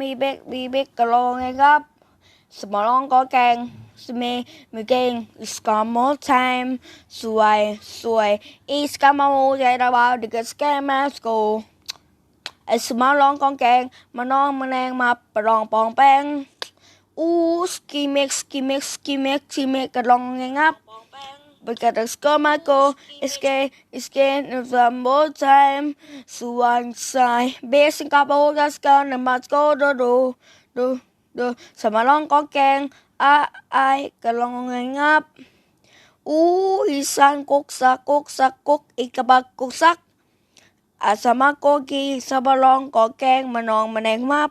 มีเบกมีเบกกระโลงไงครับสมองก็แกงสเมมีเก่ง it's got more time สวยสวย it's got more ใจระบาดเด็กสแกมมาสโกไอสมองร้องกองแก งมาน้องมาแนงมาประลองปองแป้งอู้สกีเมกสกีเมกสกีเมกสกีเมกกระลองไงงับ Because it's got my go, it's gay, it's gay, it's one more time. So one side, basing couple that's gonna must go do do do do. สมาลองก็แกงอะไอ้กะลองไงงับอู้อีสานกกสักกกสักกกอีกกะบักกกสักอาสมาโกกีสมาลองก็แกงมานองมาแนงมับ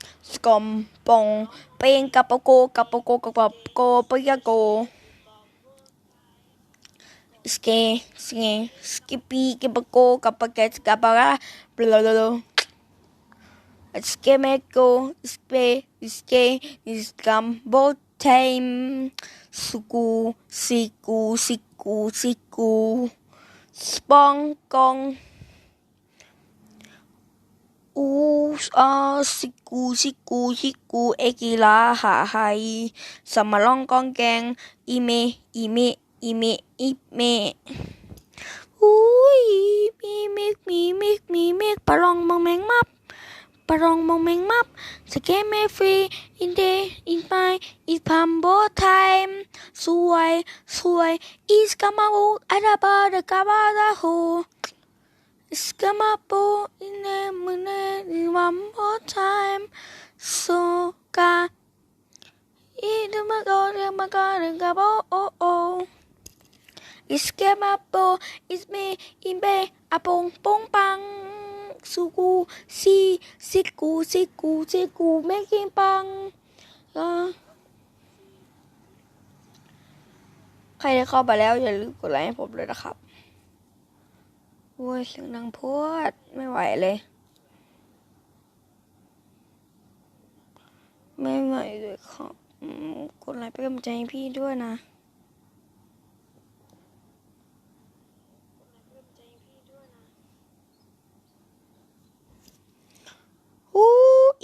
งชีเอเมดิใจนิฟัมโบไทม์สวยสวยกีสกม อูอาสิกูสิกูฮิกูเอกิลาหาไฮสมาล่องกองแกงอีเมอีเมอีเมอีเมอุ้ยมีเมกมีเมกมีเมกปลองมองแมงมับปลองมองแมงมับสเกมเมฟรีอินเดอินไปอินพัมโบไทม์สวยสวยอีสกามาอูอาดาบาดกาบาดาโฮ Escamapo in the moon one more time. So ga eat my god, my god, and gabo oh oh. Escamapo is me in be a pong pong pang. Suku si siku siku siku making pang. Uh, ใครได้เข้าไปแล้วอย่าลืมกดไลค์ให้ผมเลยนะครับ โอ้ยเสียงดังพวดไม่ไหวเลย ไม่ไหวเลยขอบอืมกดไลค์เป็นกำลังใจให้พี่ด้วยนะ อู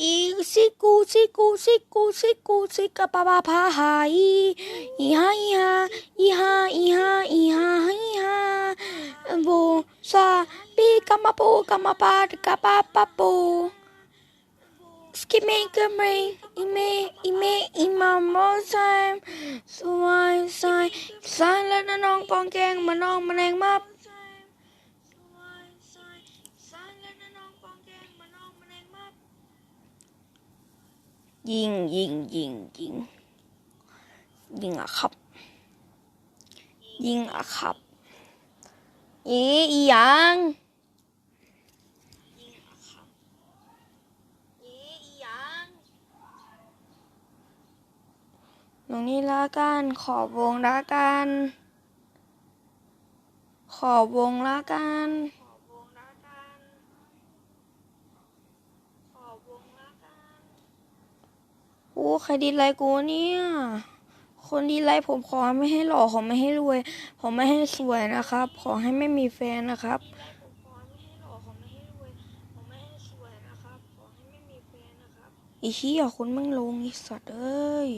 อีสิกูสิกูสิกูสิกูสิกะปะปะพาหาอีอีฮาอีฮาอีฮาอีฮาอีฮาอีฮาโบซาปีกะมะปูกะมะปาดกะปะปะปูสกิเมกะเมอีเมอีเมอีมาโมไซมสวยสายสายแล้วนะน้องกองแกงมาน้องมาแรงมับ ยิงยิงยิงยิงยิงอะครับ ยิงอะครับอีอีหยังตรงนี้ละกันขอบวงละกัน ขอบวงละกัน โอ้ใครดีไลค์กูเนี่ย คนดีไลค์ผมขอไม่ให้หล่อขอไม่ให้รวย ขอไม่ให้สวยนะครับ ขอให้ไม่มีแฟนนะครับไอ้เหี้ยคนมึงลงไอ้สัตว์เอ้ย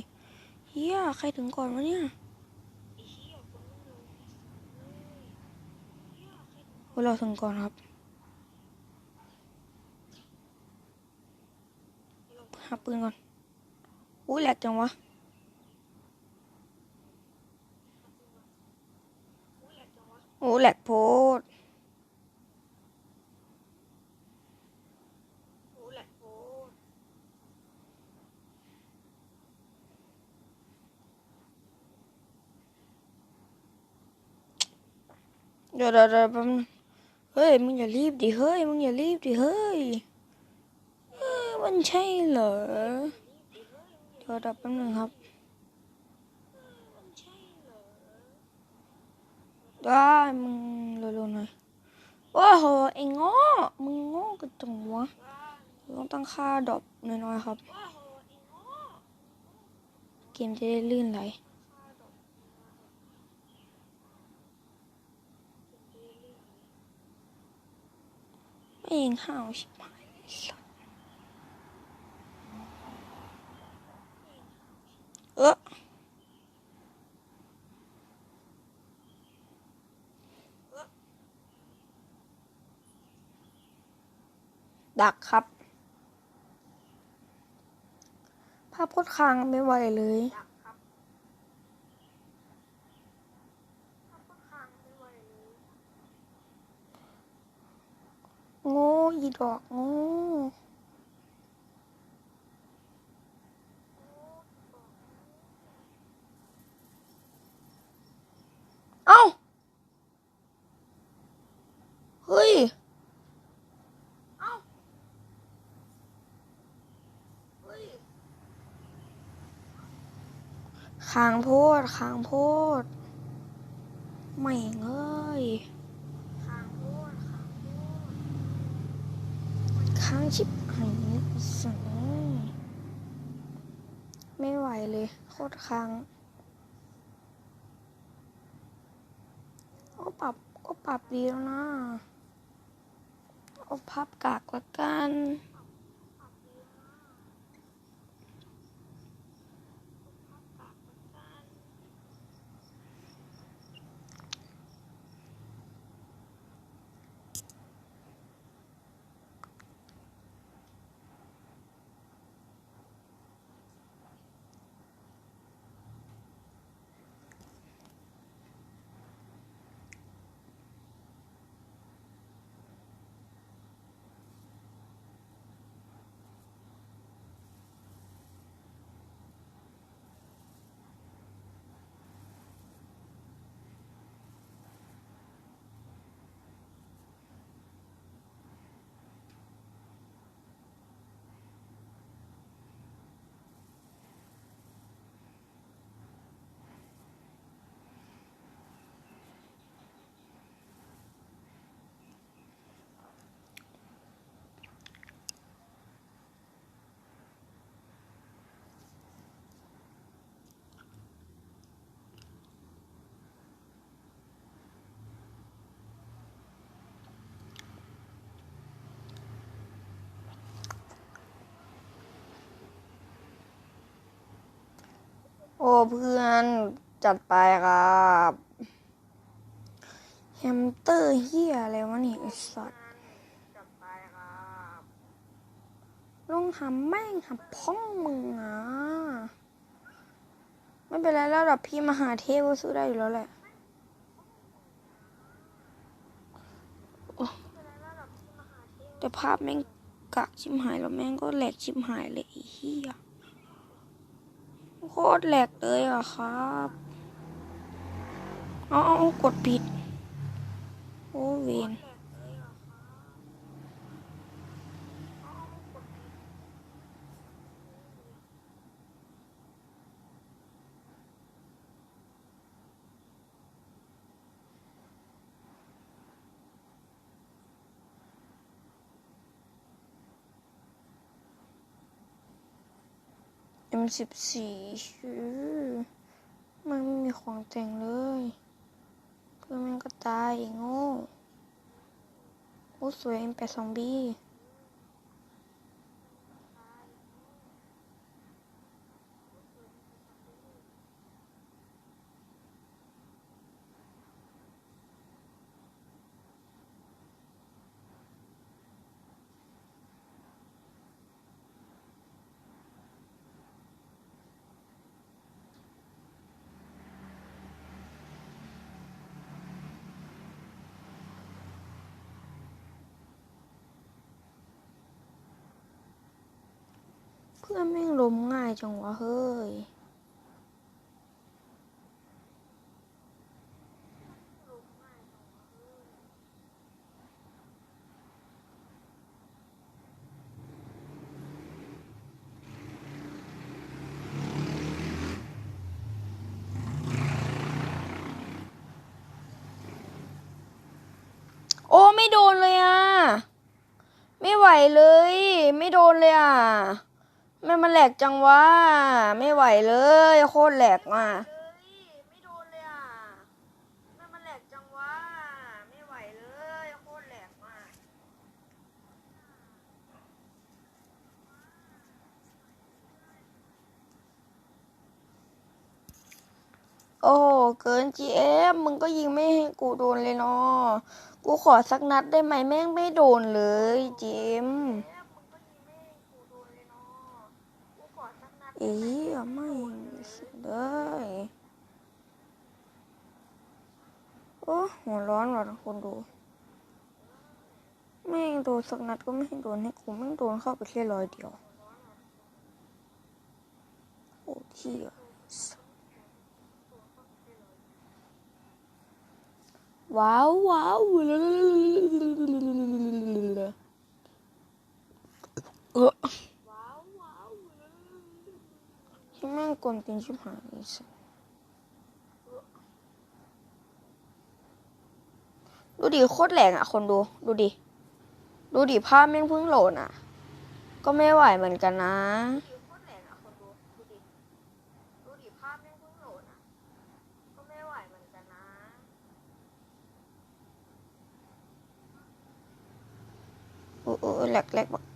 เหี้ยใครถึงก่อนวะเนี่ยพวกเราถึงก่อนครับหาปืนก่อน อุ้ยแหลกจังวะโอ้แหลกโพดเดี๋ยวเอย่ารีบดิเฮ้ยมึงอย่ารีบดิเฮ้ยเออมันหรออดับแป๊บนึงครับได้มึงเร็วๆหน่อยโอ้โหไอ้ง้อมึงโง่กันจังวะต้องตั้งค่าดรอปน้อยๆครับ เกมจะได้ลื่นไหลไม่เองห้าวชิบหายไอ้สัส เออดักครับ ภาพโคตรค้างไม่ไหวเลยโง่อีดอกโง่เอ้า เฮ้ย เอ้า เฮ้ย ค้างโพดค้างโพดไม่งเอ้ยค้างชิบหายสังไม่ไหวเลยโคตรค้างก็ปรับก็ปรับดีแล้วนะเอาพับกากละกัน โอ้เพื่อนจัดไปครับแฮมสเตอร์เฮียอะไรวะนี่ไอสัตว์ลงหำแม่งหำพ้องมึงอะไม่เป็นไรแล้วดับพี่มหาเทพก็สู้ได้อยู่แล้วแหละโอ้แต่ภาพแม่งกากชิมหายแล้วแม่งก็แหลกชิมหายเลยไอ้เฮีย โคตรแหลกเลยอะครับเอาเอากดผิด โอ้เวน มสิบสี่ชื่อมันไม่มีของแต่งเลย เพื่อนมันก็ตายอ้โง่โอ้สวยเอ็มแปดสองบี พื่อนแม่งล้มง่ายจังวะเฮ้ย โอ้ไม่โดนเลยอะ ไม่ไหวเลย ไม่โดนเลยอะ ไม่มันแหลกจังวะไม่ไหวเลย โคตรแหลกอะโอ้โหเกิน GF มึงก็ยิงไม่ให้กูโดนเลยเนาะกูขอสักนัดได้ไหมแม่งไม่โดนเลยจิม อ๊ะไม่เลยโอ้หัวร้อนว่ะทุกคนดูแม่โดนสักนัดก็ไม่ให้โดนให้กูแม่โดนเข้าไปแค่ร้อยเดียวโอ้ที่ว้าวว้าวเออ ที่แม่งกลตีนชิบหายเลยสิดูดิโคตรแรงอะ คนดู ดูดิ ดูดิภาพแม่งเพิ่งโหลดอะ ก็ไม่ไหวเหมือนกันนะโอ้โอ้แหลกแหลกแบบ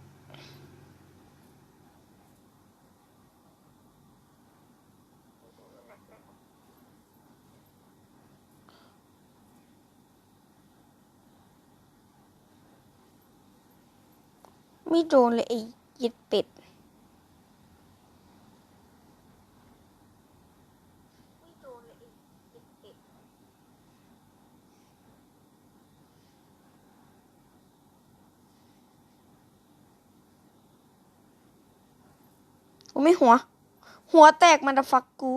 ไม่โดนเลยไอ้ยิดเป็ดกูไม่หัว หัวแตกมันจะฟักกู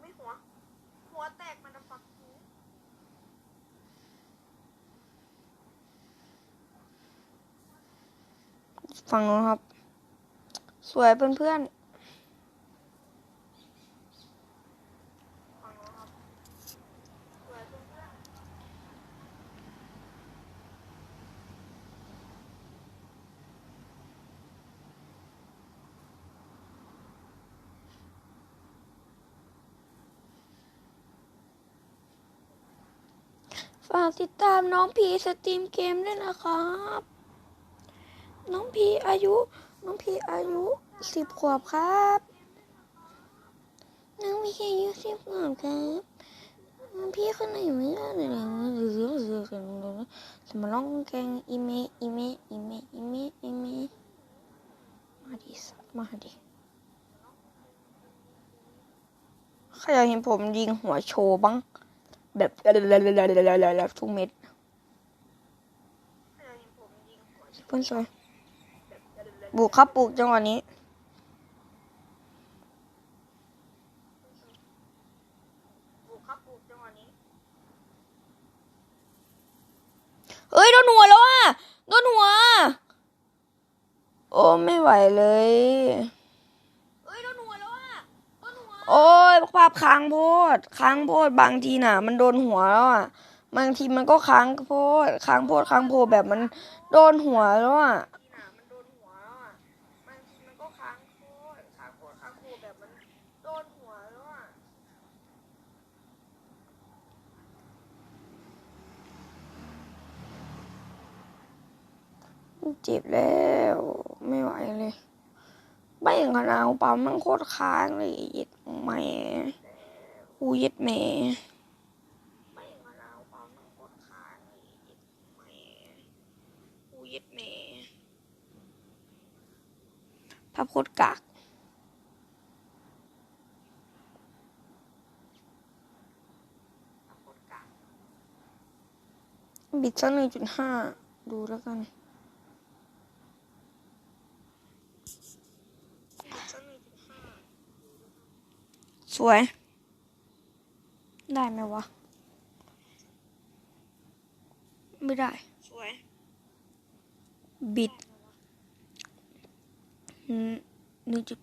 ไม่หัว หัวแตกมันจะฟักกู ฟังนู้นครับ สวยเพื่อนๆฝากติดตามน้องพีสตรีมเกมด้วยนะครับ น้องพีอายุ น้องพีอายุสิบขวบครับ น้องพีอายุสิบขวบครับน้องพี่คนไหนไม่ได้เลยนะสมาร้องแกงอีเมอีเมอีเมอีเมอีเมมาดิสมาดิใครอยากเห็นผมยิงหัวโชว์บ้าง แบบทุกเม็ดเพื่อนสวย บุกครับบุกจังหวะนี้ เฮ้ย โดนหัวแล้วอะ โดนหัว โอ้ไม่ไหวเลยโอ้ยภาพค้างโพดค้างโพดบางทีน่ะ มันโดนหัวแล้วอะ บางทีมันก็ค้างโพดค้างโพดค้างโพดแบบมันโดนหัวแล้วอะ เจ็บแล้ว ไม่ไหวเลยไม่อย่างขนาดปั๊มมันโคตรค้างเลยย็ดแหม่อูเย็ดแหม่อูเย็ดแม่ภาพโคตรกากบิดสักหนึ่งจุดห้าดูแล้วกัน วย ได้ไหมวะ ไม่ได้ สวย บิดหนึ่งจุด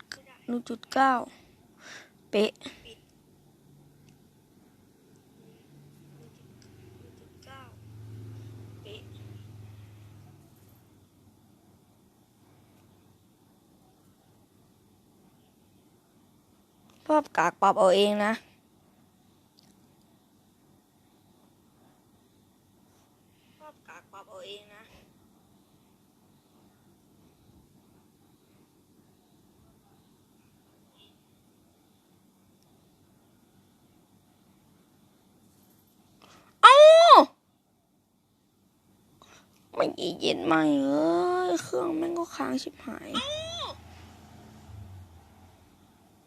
หนึ่งจุดเก้าเป๊ะ บ ภาพกากปรับเอาเองนะ ภาพกากปรับเอาเองนะ เอ้าไม่กี่เย็นมาเอ้ย เครื่องแม่งก็ค้างชิบหาย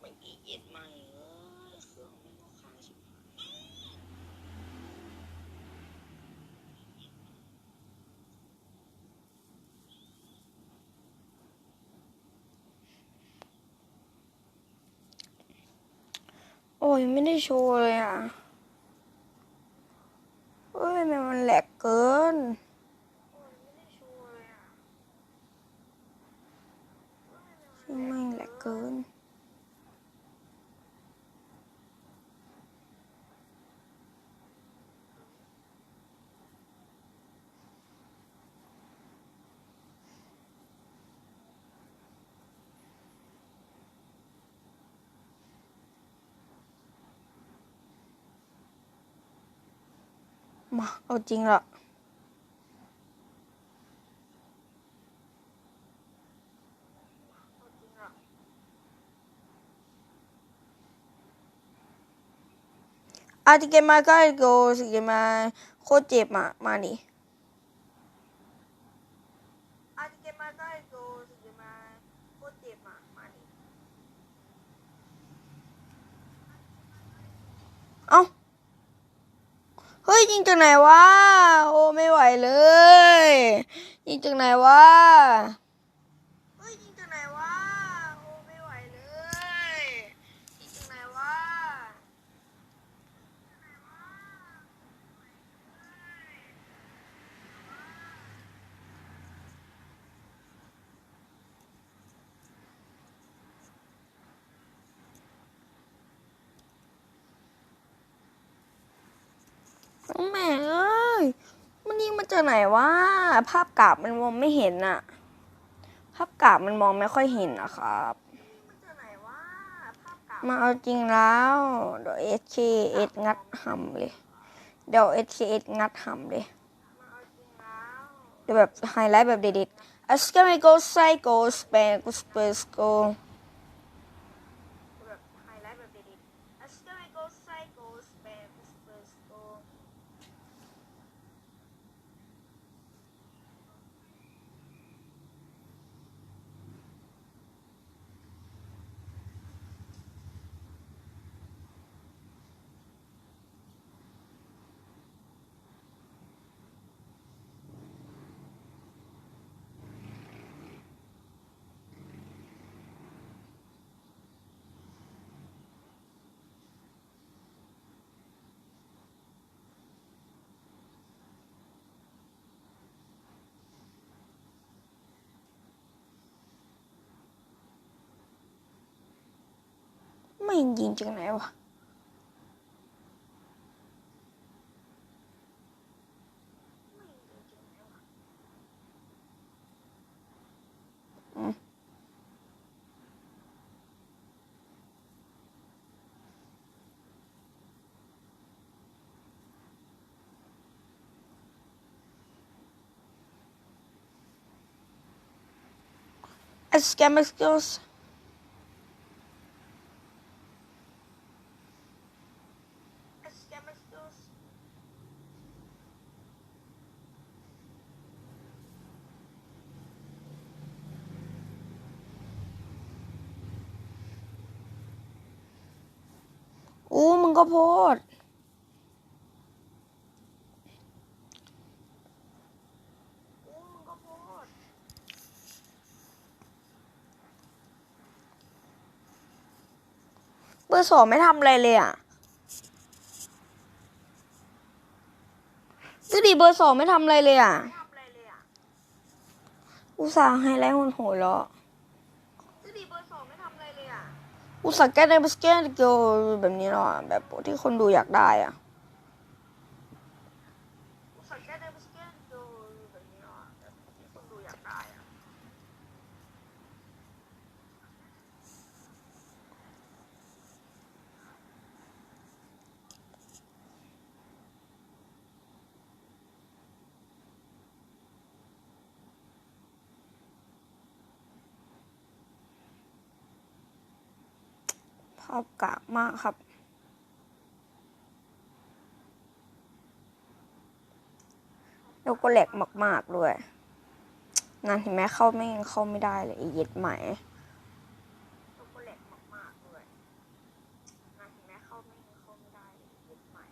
ไม่กี่เย็นมาเอ้ย เครื่องแม่งก็ค้างชิบหาย โอ้ ยไม่ได้โชว์เลยอะ เฮ้ยทำไมมันแหลกเกินชื่อไม่งแหลกเกิน มาเอาจริงละอาจะเกมาใก็โกสิเกมาโคตรเจ็บอะมาดิอาทิเกมาก็โกสิเกมาโคตรเจ็บอะ มาดิเอ้า เฮ้ยยิงจากไหนวะโอ้ไม่ไหวเลย ยิงจากไหนวะ เฮ้ยยิงจากไหนวะ โอ้ไม่ไหวเลย ยิงจากไหนวะ แม่เอ้ย มันยิงมาจากไหนวะ ภาพกราบมันมองไม่เห็นอะภาพกราบมันมองไม่ค่อยเห็นนะครับ มาเอาจริงแล้วเดี๋ยว SKS งัดหำเลย เดี๋ยว SKS งัดหำเลยเดี๋ยวแบบไฮไลท์แบบเด็ดๆ a s c a m i go psycho span go space go แบบไฮไลท์แบบเด็ดๆ a s c a m i go psycho span go space go ไม่ยิงจากไหนวะ Scam skills. งก็โพดเบอร์สองไม่ทำอะไรเลยอะดูดิเบอร์สองไม่ทำอะไรเลยอะ อุตส่าห์ให้แรงคนโหดแล้วดูดิเบอร์สองไม่ทำอะไรเลยอะ อุตส่าห์แก้ในบัสเกตเกียวแบบนี้แล้วอะแบบที่คนดูอยากได้อะ อุตส่าห์แก้ในบัสเกตเกิลแบบนี้แล้วอะ แบบที่คนดูอยากได้อะ ครับกากมากครับ แล้วก็แหลกมากๆด้วยนั่นเห็นไหมเข้าไม่เข้าไม่ได้เลยไอ้เย็ดใหม่แล้วก็แหลกมากๆด้วยนั่นเห็นไหมเข้าไม่เข้าไม่ได้เลยไอ้เย็ดใหม่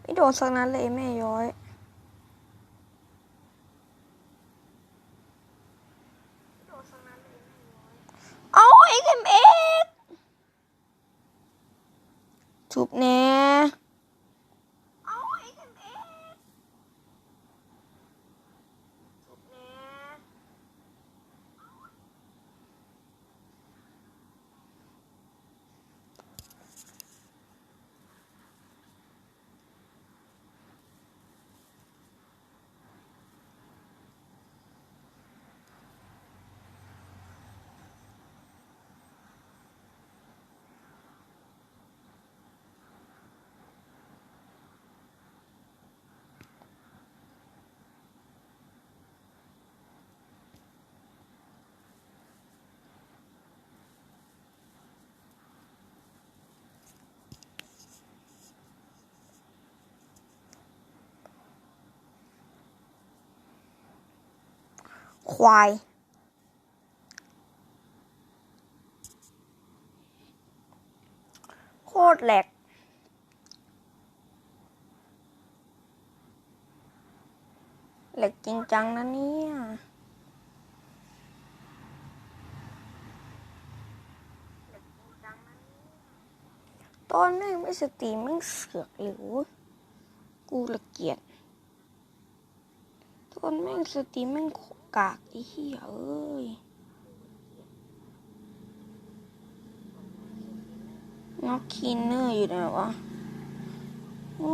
ไม่โดนสักนั้นเลยแม่ย้อย เอาเอ็กเอ็มเอ็กทุบแน่เอาเอ็กเอ็มเอ็กทุบแน่ ควาย โคตรแหลกแหลกจริงจังนะเนี่ยตอนแม่งไม่สตรีมแม่งเสือกหรือ กูละเกียดตอนแม่งสตรีแม่งโค กากไอ้เหี้ยเอ้ยน็อกคีนเนอร์อยู่ไหนวะโอ้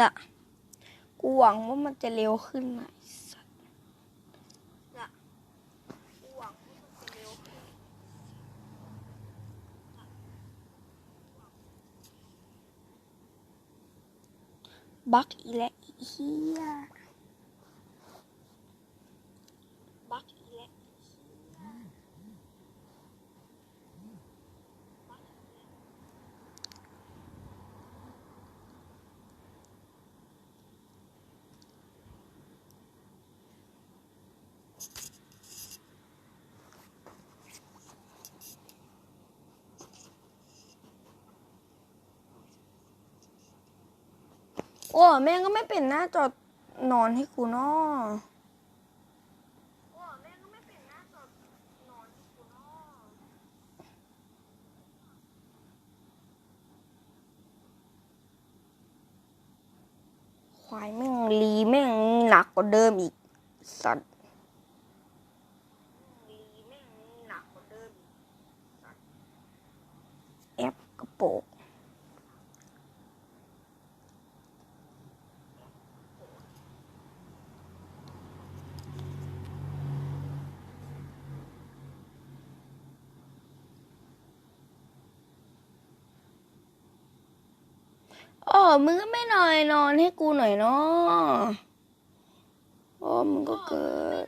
ละกูหวังว่ามันจะเร็วขึ้นหน่อยสัตว์ละกูหวังว่ามันจะเร็วขึ้นบักอีและอีเฮียบักอีและอีเฮีย โอ้แม่ก็ไม่เป็นหน้าจอนอนให้กูเนาะโอ้แม่งก็ไม่เป็นหน้าจอนอนให้กูเนาะควายแม่งลีแม่งหนักกว่าเดิมอีกสัตว์แอปกระโปง โอ้มึงก็ไม่นอนนอนให้กูหน่อยเนาะโอ้มึงก็เกิด